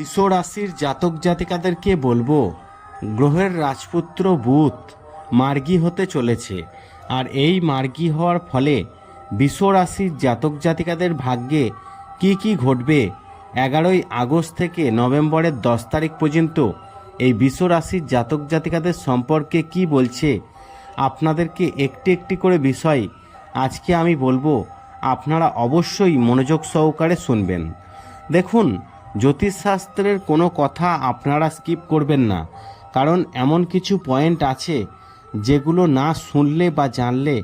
বৃষ রাশির জাতক জাতিকাদেরকে বলব, গ্রহের রাজপুত্র বুধ মার্গী হতে চলেছে, আর এই মার্গী হওয়ার ফলে বিশ্ব রাশির জাতক জাতিকাদের ভাগ্যে কি কি ঘটবে এগারোই আগস্ট থেকে নভেম্বরের দশ তারিখ পর্যন্ত এই বিশ্ব রাশির জাতক জাতিকাদের সম্পর্কে কি বলছে, আপনাদেরকে একটি একটি করে বিষয় আজকে আমি বলব, আপনারা অবশ্যই মনোযোগ সহকারে শুনবেন। দেখুন জ্যোতিষশাস্ত্রের কোনো কথা আপনারা স্কিপ করবেন না, কারণ এমন কিছু পয়েন্ট আছে যেগুলো না শুনলে বা জানলে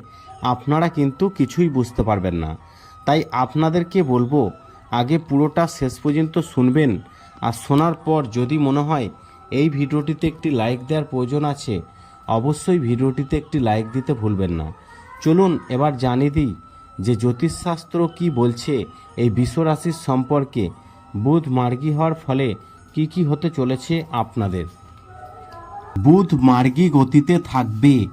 আপনারা কিন্তু কিছুই বুঝতে পারবেন না। তাই আপনাদেরকে বলব, আগে পুরোটা শেষ পর্যন্ত শুনবেন আর শোনার পর যদি মনে হয় এই ভিডিওটিতে একটি লাইক দেওয়ার প্রয়োজন আছে, অবশ্যই ভিডিওটিতে একটি লাইক দিতে ভুলবেন না। চলুন এবার জানিয়ে দিই যে জ্যোতিষশাস্ত্র কি বলছে এই বিশ্বরাশির সম্পর্কে বুধ মার্গী হওয়ার ফলে কি কি হতে চলেছে আপনাদের? বুধ মার্গী গতিতে থাকবে।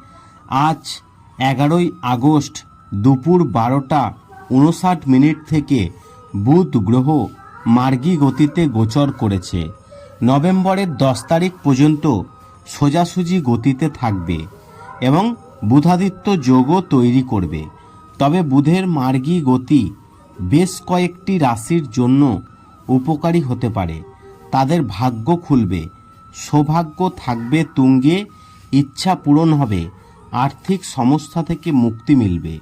আজ এগারোই আগস্ট দুপুর বারোটা উনষাট মিনিট থেকে বুধ গ্রহ মার্গী গতিতে গোচর করেছে। নভেম্বরের দশ তারিখ পর্যন্ত সোজাসুজি গতিতে থাকবে এবং বুধাদিত্য যোগও তৈরি করবে। তবে বুধের মার্গী গতি বেশ কয়েকটি রাশির জন্য উপকারী হতে পারে। তাদের ভাগ্য খুলবে, সৌভাগ্য থাকবে তুঙ্গে, ইচ্ছা পূরণ হবে, আর্থিক সমস্যা থেকে মুক্তি মিলবে।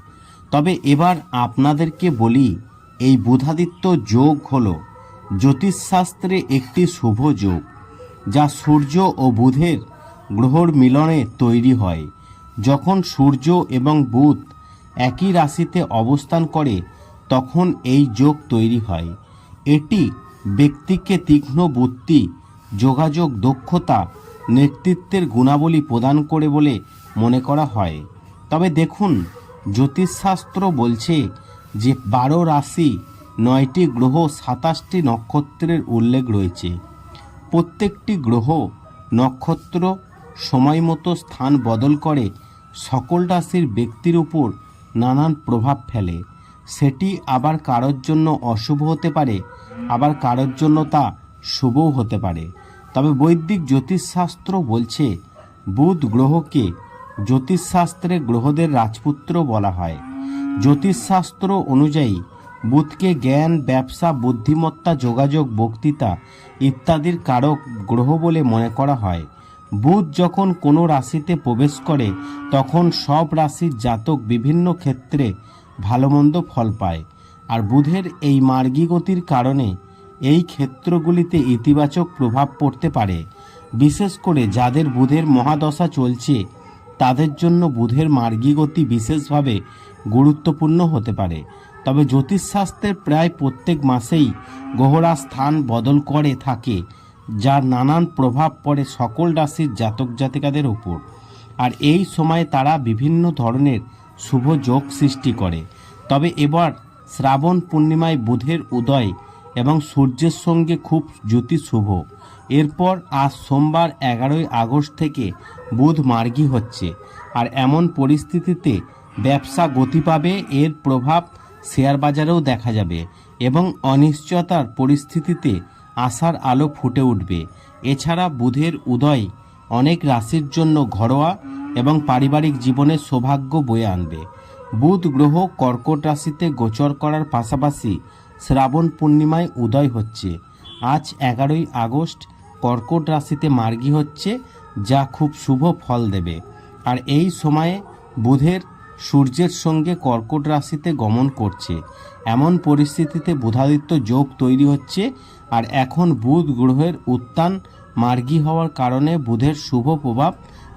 তবে এবার আপনাদেরকে বলি, এই বুধাদিত্য যোগ হল জ্যোতিষশাস্ত্রে একটি শুভ যোগ, যা সূর্য ও বুধের গ্রহর মিলনে তৈরি হয়। যখন সূর্য এবং বুধ একই রাশিতে অবস্থান করে, তখন এই যোগ তৈরি হয়। এটি ব্যক্তিকে তীক্ষ্ণ বুদ্ধি, যোগাযোগ দক্ষতা, নেতৃত্বের গুণাবলী প্রদান করে বলে মনে করা হয়। তবে দেখুন, জ্যোতিষশাস্ত্র বলছে যে বারো রাশি, নয়টি গ্রহ, সাতাশটি নক্ষত্রের উল্লেখ রয়েছে। প্রত্যেকটি গ্রহ, নক্ষত্র, সময় মতো স্থান বদল করে সকল রাশির ব্যক্তির উপর নানান প্রভাব ফেলে। সেটি আবার কারোর জন্য অশুভ হতে পারে, আবার কারোর জন্য তা শুভও হতে পারে। তবে বৈদিক জ্যোতিষশাস্ত্র বলছে, বুধ গ্রহকে জ্যোতিষশাস্ত্রে গ্রহদের রাজপুত্র বলা হয়। জ্যোতিষশাস্ত্র অনুযায়ী, বুধকে জ্ঞান, ব্যবসা, বুদ্ধিমত্তা, যোগাযোগ, বক্তৃতা ইত্যাদির কারক গ্রহ বলে মনে করা হয়। বুধ যখন কোনো রাশিতে প্রবেশ করে, তখন সব রাশির জাতক বিভিন্ন ক্ষেত্রে ভালো মন্দ ফল পায়। আর বুধের এই মার্গী গতির কারণে এই ক্ষেত্রগুলিতে ইতিবাচক প্রভাব পড়তে পারে। বিশেষ করে যাদের বুধের মহাদশা চলছে, তাদের জন্য বুধের মার্গী গতি বিশেষভাবে গুরুত্বপূর্ণ হতে পারে। তবে জ্যোতিষশাস্ত্রের প্রায় প্রত্যেক মাসেই গ্রহরা স্থান বদল করে থাকে, যার নানান প্রভাব পড়ে সকল রাশির জাতক জাতিকাদের উপর আর এই সময়ে তারা বিভিন্ন ধরনের শুভ যোগ সৃষ্টি করে। তবে এবার শ্রাবণ পূর্ণিমায় বুধের উদয় এবং সূর্যের সঙ্গে খুব জ্যোতি শুভ। এরপর আজ সোমবার এগারোই আগস্ট থেকে বুধ মার্গী হচ্ছে। আর এমন পরিস্থিতিতে ব্যবসা গতি পাবে এর প্রভাব শেয়ার বাজারেও দেখা যাবে এবং অনিশ্চয়তার পরিস্থিতিতে আশার আলো ফুটে উঠবে। এছাড়া বুধের উদয় অনেক রাশির জন্য ঘরোয়া এবং পারিবারিক জীবনে সৌভাগ্য বয়ে আনবে। বুধ গ্রহ কর্কট রাশিতে গোচর করার পাশাপাশি শ্রাবণ পূর্ণিমায় উদয় হচ্ছে। আজ এগারোই আগস্ট, কর্কট রাশিতে মার্গী হচ্ছে, যা খুব শুভ ফল দেবে। আর এই সময়ে বুধের সূর্যের সঙ্গে কর্কট রাশিতে গমন করছে। এমন পরিস্থিতিতে বুধাদিত্য যোগ তৈরি হচ্ছে, আর এখন বুধ গ্রহের উত্থান মার্গী হওয়ার কারণে বুধের শুভ প্রভাব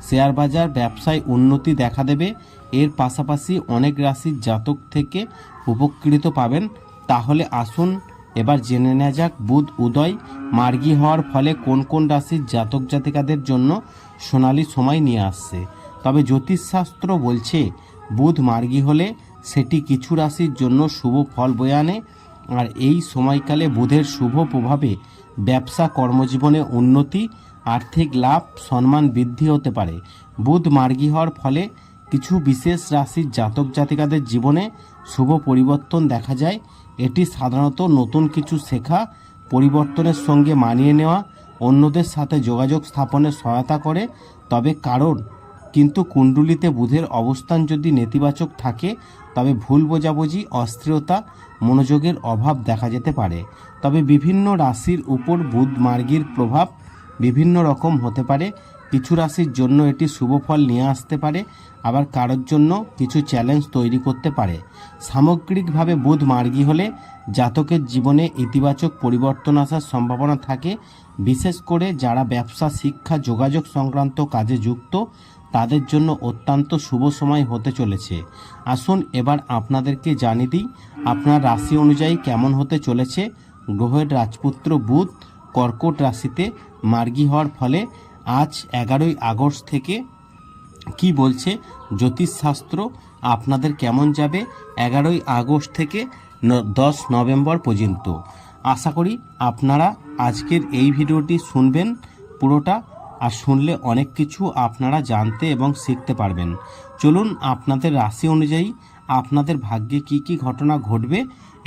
শেয়ার বাজার ব্যবসায় উন্নতি দেখা দেবে। এর পাশাপাশি অনেক রাশির জাতক থেকে উপকৃত পাবেন। তাহলে আসুন, এবার জেনে নেওয়া যাক বুধ উদয়। মার্গী হওয়ার ফলে কোন কোন রাশির জাতক জাতিকাদের জন্য সোনালি সময় নিয়ে আসছে। তবে জ্যোতিষশাস্ত্র বলছে, বুধ মার্গী হলে সেটি কিছু রাশির জন্য শুভ ফল বয়ে আনে। আর এই সময়কালে বুধের শুভ প্রভাবে ব্যবসা কর্মজীবনে উন্নতি আর্থিক লাভ, সম্মান বৃদ্ধি হতে পারে। বুধ মার্গী হওয়ার ফলে কিছু বিশেষ রাশির জাতক জাতিকাদের জীবনে শুভ পরিবর্তন দেখা যায়। এটি সাধারণত নতুন কিছু শেখা, পরিবর্তনের সঙ্গে মানিয়ে নেওয়া, অন্যদের সাথে যোগাযোগ স্থাপনে সহায়তা করে। তবে কারণ, কিন্তু কুণ্ডলিতে বুধের অবস্থান যদি নেতিবাচক থাকে, তবে ভুল বোঝাবুঝি, অস্থিরতা, মনোযোগের অভাব দেখা যেতে পারে। তবে বিভিন্ন রাশির উপর বুধ মার্গীর প্রভাব বিভিন্ন রকম হতে পারে। কিছু রাশির জন্য এটি শুভ ফল নিয়ে আসতে পারে, আবার কারোর জন্য কিছু চ্যালেঞ্জ তৈরি করতে পারে। সামগ্রিকভাবে বুধ মার্গী হলে জাতকের জীবনে ইতিবাচক পরিবর্তন আসার সম্ভাবনা থাকে। বিশেষ করে যারা ব্যবসা, শিক্ষা, যোগাযোগ সংক্রান্ত কাজে যুক্ত, তাদের জন্য অত্যন্ত শুভ সময় হতে চলেছে। আসুন এবার আপনাদেরকে জানিয়ে দিই, আপনার রাশি অনুযায়ী কেমন হতে চলেছে। গ্রহের রাজপুত্র বুধ কর্কট রাশিতে মার্গী হওয়ার ফলে আজ এগারোই আগস্ট থেকে কি বলছে জ্যোতিষশাস্ত্র? আপনাদের কেমন যাবে এগারোই আগস্ট থেকে দশ নভেম্বর পর্যন্ত? আশা করি আপনারা আজকের এই ভিডিওটি শুনবেন পুরোটা আর শুনলে অনেক কিছু আপনারা জানতে এবং শিখতে পারবেন। চলুন আপনাদের রাশি অনুযায়ী আপনাদের ভাগ্যে কি কি ঘটনা ঘটবে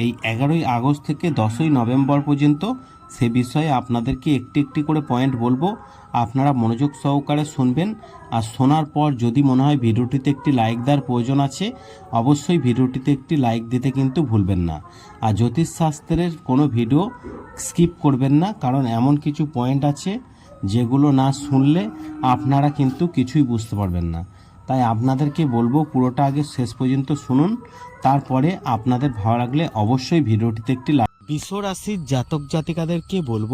এই এগারোই আগস্ট থেকে দশই নভেম্বর পর্যন্ত সে বিষয়ে আপনাদেরকে একটি একটি করে পয়েন্ট বলব। আপনারা মনোযোগ সহকারে শুনবেন। আর শোনার পর যদি মনে হয় ভিডিওটিতে একটি লাইক দেওয়ার প্রয়োজন আছে, অবশ্যই ভিডিওটিতে একটি লাইক দিতে কিন্তু ভুলবেন না। আর জ্যোতিষশাস্ত্রের কোনো ভিডিও স্কিপ করবেন না, কারণ এমন কিছু পয়েন্ট আছে যেগুলো না শুনলে আপনারা কিন্তু কিছুই বুঝতে পারবেন না। তাই আপনাদেরকে বলব পুরোটা আগে শেষ পর্যন্ত শুনুন। তারপরে আপনাদের ভালো লাগলে অবশ্যই ভিডিওটিতে একটি বিশ্ব রাশির জাতক জাতিকাদেরকে বলব,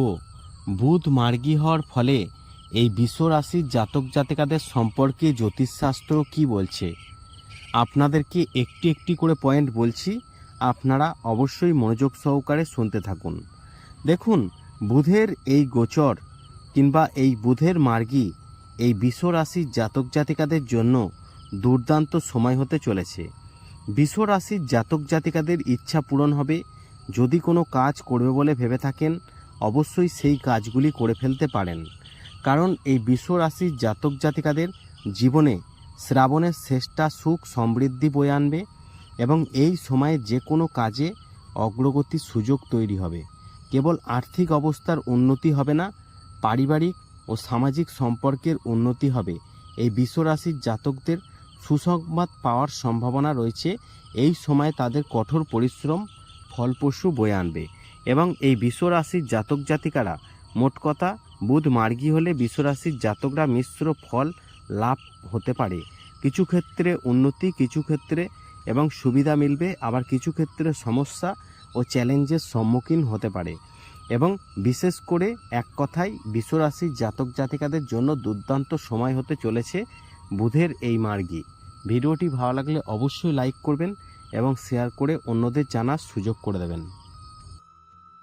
বুধ মার্গী হওয়ার ফলে এই বিশ্ব রাশির জাতক জাতিকাদের সম্পর্কে জ্যোতিষশাস্ত্র কি বলছে? আপনাদেরকে একটি একটি করে পয়েন্ট বলছি, আপনারা অবশ্যই মনোযোগ সহকারে শুনতে থাকুন। দেখুন, বুধের এই গোচর কিংবা এই বুধের মার্গী এই বিশ্ব রাশির জাতক জাতিকাদের জন্য দুর্দান্ত সময় হতে চলেছে। বিশ্ব রাশির জাতক জাতিকাদের ইচ্ছা পূরণ হবে। যদি কোনো কাজ করবে বলে ভেবে থাকেন, অবশ্যই সেই কাজগুলি করে ফেলতে পারেন। কারণ এই বিশ্ব রাশির জাতক জাতিকাদের জীবনে শ্রাবণের শ্রেষ্ঠা সুখ সমৃদ্ধি বয়ে আনবে এবং এই সময়ে যে কোনো কাজে অগ্রগতির সুযোগ তৈরি হবে। কেবল আর্থিক অবস্থার উন্নতি হবে না, পারিবারিক ও সামাজিক সম্পর্কের উন্নতি হবে। এই বিশ্বরাশির জাতকদের সুসংবাদ পাওয়ার সম্ভাবনা রয়েছে। এই সময় তাদের কঠোর পরিশ্রম ফলপ্রসূ বয়ে আনবে এবং এই বিশ্বরাশির জাতক জাতিকারা মোট কথা বুধ মার্গী হলে বিশ্বরাশির জাতকরা মিশ্র ফল লাভ হতে পারে। কিছু ক্ষেত্রে উন্নতি, কিছু ক্ষেত্রে এবং সুবিধা মিলবে। আবার কিছু ক্ষেত্রে সমস্যা ও চ্যালেঞ্জের সম্মুখীন হতে পারে। এবং বিশেষ করে এক কথায় বিশ্বরাশির জাতক জাতিকাদের জন্য দুর্দান্ত সময় হতে চলেছে বুধের এই মার্গী। ভিডিওটি ভালো লাগলে অবশ্যই লাইক করবেন এবং শেয়ার করে অন্যদের জানার সুযোগ করে দেবেন।